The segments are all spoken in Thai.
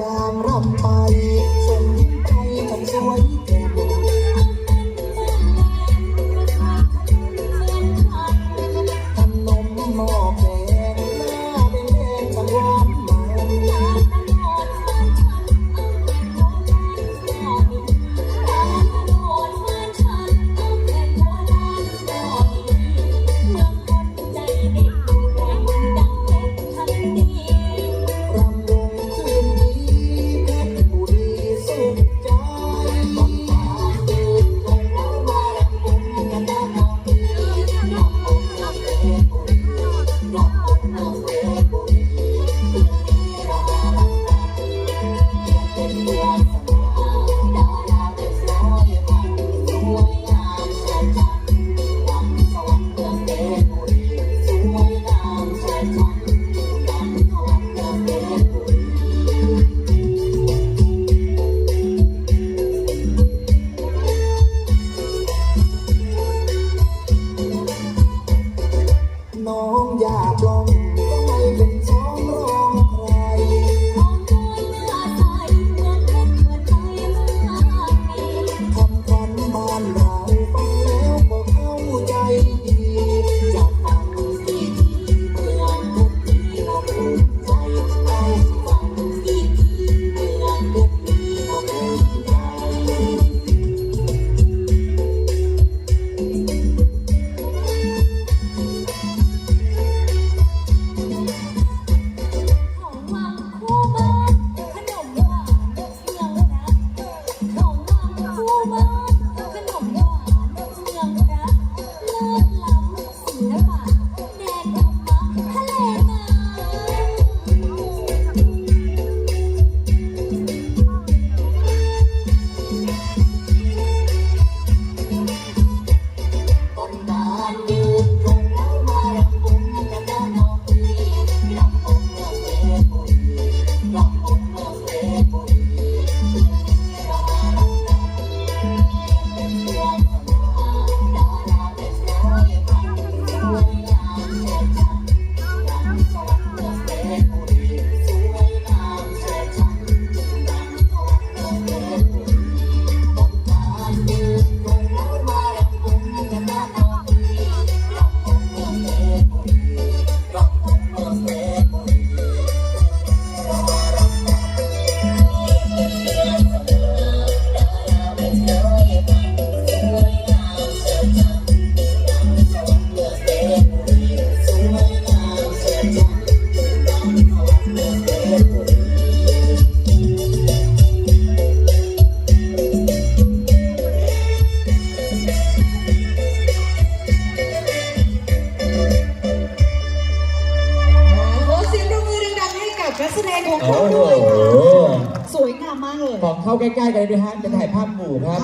อย่างร่ำไป นักแสดงของเขาด้วยสวยงามมากเลย ของเข้าใกล้ๆกันด้วยฮะจะถ่ายภาพหมู่ครับ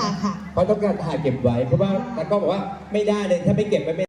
เพราะต้องการถ่ายเก็บไว้เพราะว่าตากล้องบอกว่าไม่ได้เลยถ้าไม่เก็บไว้ไม่